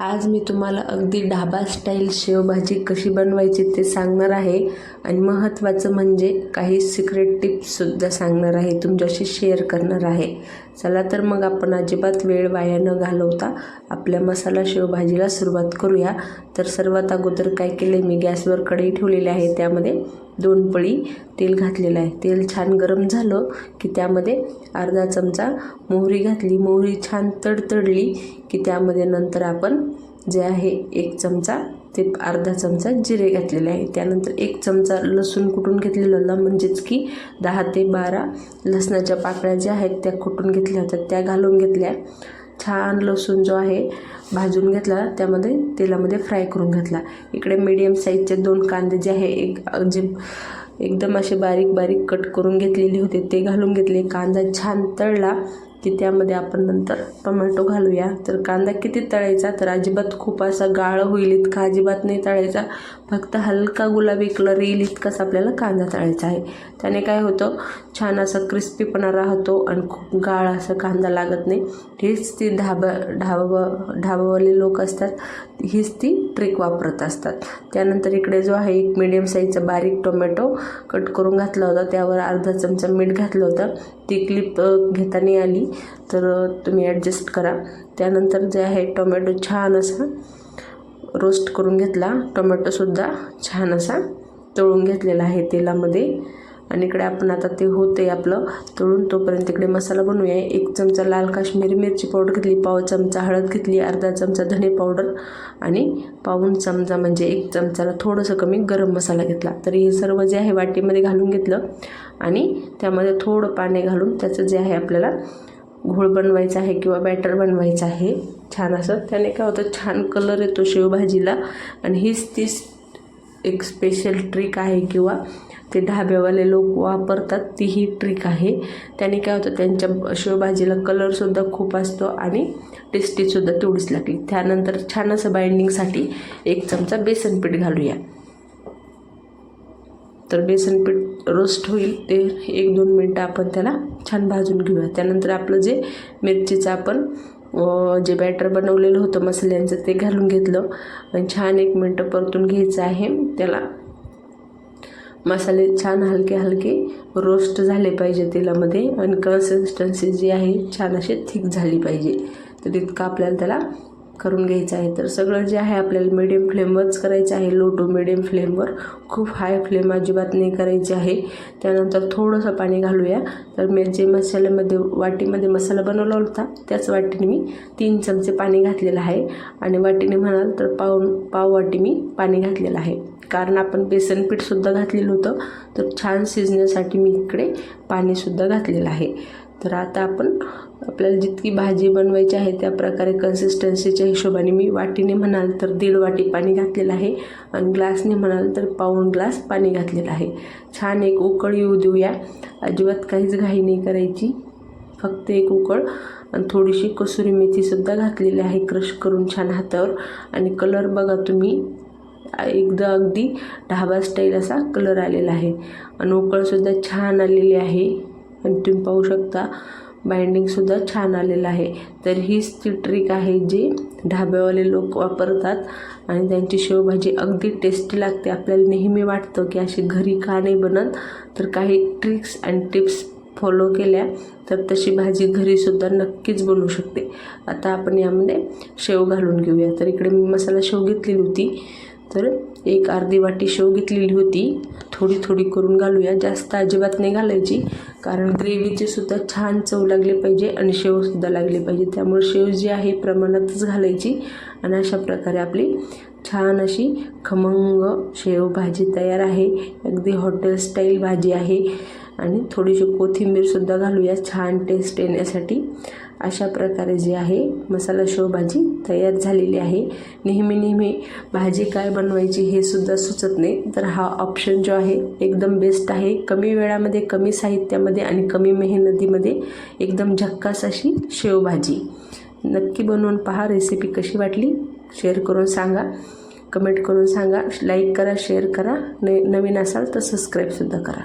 आज मी तुम्हाला अगदी ढाबा स्टाईल शेवभाजी कशी बनवायची ते सांगणार आहे. आणि महत्त्वाचं म्हणजे काही सिक्रेट टिप्ससुद्धा सांगणार आहे तुमच्याशी शेअर करणार आहे. चला तर मग आपण अजिबात वेळ वाया न घालवता आपल्या मसाला शेवभाजीला सुरुवात करूया. तर सर्वात अगोदर काय केले मी गॅसवर कढई ठेवलेली आहे त्यामध्ये दोन पळी तेल घातलेलं आहे. तेल छान गरम झालं की त्यामध्ये अर्धा चमचा मोहरी घातली. मोहरी छान तडतडली की त्यामध्ये नंतर आपण जे आहे एक चमचा ते अर्धा चमचा जिरे घातलेले आहे. त्यानंतर एक चमचा लसूण कुटून घेतलेला? म्हणजेच की दहा ते बारा लसणाच्या पाकळ्या ज्या आहेत त्या कुटून घेतल्या होत्या? त्या घालून घेतल्या. छान लसूण जो आहे भाजून घेतला. त्यामध्ये तेलामध्ये फ्राय करून घेतला. इकडे मीडियम साईजचे दोन कांदे जे आहे एक जे एकदम असे बारीक बारीक कट करून घेतलेले होते ते घालून घेतले. कांदा छान तळला. की त्यामध्ये आपण नंतर टोमॅटो घालूया. तर कांदा किती तळायचा? तर अजिबात खूप असा गाळ होईल इतका अजिबात नाही तळायचा. फक्त हलका गुलाबी कलर येईल इतकाच आपल्याला कांदा तळायचा आहे. त्याने काय होतं? छान असा क्रिस्पीपणा राहतो आणि खूप गाळ असा कांदा लागत नाही. हीच ती ढाबा ढाबा ढाबावाले लोक असतात. हीच ती ट्रिक वापरत असतात. त्यानंतर इकडे जो आहे एक मिडियम साईजचा बारीक टोमॅटो कट करून घातला होता. त्यावर अर्धा चमचा मीठ घातलं होतं. ती क्लिप घेताना आली. तर तुम्ही ॲडजस्ट करा. त्यानंतर जे आहे टोमॅटो छान असा रोस्ट करून घेतला. टोमॅटोसुद्धा छान असा तळून घेतलेला आहे तेलामध्ये. आणि इकडे आपण आता ते होते आपलं तळून. तोपर्यंत इकडे मसाला बनवूया. एक चमचा लाल काश्मीरी मिरची पावडर घेतली. पाव चमचा हळद घेतली. अर्धा चमचा धने पावडर आणि पाऊन चमचा म्हणजे एक चमचाला थोडंसं कमी गरम मसाला घेतला. तर हे सर्व जे आहे वाटीमध्ये घालून घेतलं. आणि त्यामध्ये थोडं पाणी घालून त्याचं जे आहे आपल्याला घोळ बनवायचा आहे किंवा बॅटर बनवायचं आहे. छान असं. त्याने काय होतं छान कलर येतो शेवभाजीला. आणि हीच तीच एक स्पेशल ट्रिक आहे किंवा ते ढाब्यावाले लोक वापरतात ती ही ट्रिक आहे. त्याने काय होतं त्यांच्या शेवभाजीला कलरसुद्धा खूप असतो आणि टेस्टीसुद्धा तेवढीच लागली. त्यानंतर छान असं बाइंडिंगसाठी एक चमचा बेसन पीठ घालूया. तर बेसन पीठ रोस्ट होईल. ते एक दोन मिनटं आपण त्याला छान भाजून घेऊया. त्यानंतर आपलं जे मिरचीचं आपण जे बॅटर बनवलेलं होतं मसाल्यांचं ते घालून घेतलं. आणि छान एक मिनटं परतून घ्यायचं आहे. त्याला मसाले छान हलके हलके रोस्ट झाले पाहिजे तेलामध्ये. आणि कन्सिस्टन्सी जी आहे छान अशी थिक झाली पाहिजे. तर तितकं आपल्याला त्याला करून घ्यायचं आहे. तर सगळं जे आहे आपल्याला मिडियम फ्लेमवरच करायचं आहे. लो टू मिडियम फ्लेमवर खूप हाय फ्लेम अजिबात नाही करायची आहे. त्यानंतर थोडंसं पाणी घालूया. तर मी जे मसाल्यामध्ये वाटीमध्ये मसाला बनवला होता त्याच वाटीने मी तीन चमचे पाणी घातलेलं आहे. आणि वाटीने म्हणाल तर पाव पाव वाटी मी पाणी घातलेलं आहे. कारण आपण बेसन पीठसुद्धा घातलेलं होतं. तर छान शिजण्यासाठी मी इकडे पाणीसुद्धा घातलेलं आहे. तर आता आपण आपल्याला जितकी भाजी बनवायची आहे त्या प्रकारे कन्सिस्टन्सीच्या हिशोबाने मी वाटीने म्हणाल तर दीड वाटी पाणी घातलेलं आहे आणि ग्लासने म्हणाल तर पाऊण ग्लास पाणी घातलेलं आहे. छान एक उकळ येऊ देऊया. अजिबात काहीच घाई नाही करायची. फक्त एक उकळ आणि थोडीशी कसुरी मेथीसुद्धा घातलेली आहे. क्रश करून छान हातावर. आणि कलर बघा तुम्ही. एकदा अगदी ढाबा स्टाईल असा कलर आलेला आहे. आणि उकळसुद्धा छान आलेली आहे. आणि तुम्ही पाहू शकता बाइंडिंगसुद्धा छान आलेलं आहे. तर हीच ती ट्रिक आहे जी ढाब्यावाले लोक वापरतात आणि त्यांची शेवभाजी अगदी टेस्टी लागते. आपल्याला नेहमी वाटतं की अशी घरी का नाही बनत. तर काही ट्रिक्स अँड टिप्स फॉलो केल्या तर तशी भाजी घरीसुद्धा नक्कीच बनवू शकते. आता आपण यामध्ये शेव घालून घेऊया. तर इकडे मी मसाला शेव घेतलेली होती. तर एक अर्धी वाटी शेव घेतलेली होती. थोडी थोडी करून घालूया. जास्त अजिबात नाही घालायची कारण ग्रेव्हीची सुद्धा छान चव लागली पाहिजे आणि शेवसुद्धा लागली पाहिजे. त्यामुळे शेव जी आहे प्रमाणातच घालायची आणि अशा प्रकारे आपली छान अशी खमंग शेव भाजी तयार आहे. अगदी हॉटेल स्टाईल भाजी आहे. आणि थोडीशी कोथिंबीरसुद्धा घालूया छान टेस्ट येण्यासाठी. अशा प्रकारे जी आहे मसाला शेवभाजी तयार झालेली आहे. नेहमी नेहमी भाजी काय बनवायची हे सुद्धा सुचत नाही तर हा ऑप्शन जो आहे एकदम बेस्ट आहे. कमी वेळामध्ये कमी साहित्यामध्ये आणि कमी मेहनतीमध्ये एकदम झक्कास अशी शेवभाजी. नक्की बनवून पहा रेसिपी कशी वाटली शेअर करून सांगा. कमेंट करून सांगा लाईक करा शेअर करा. न नवीन असाल तर सबस्क्राईबसुद्धा करा.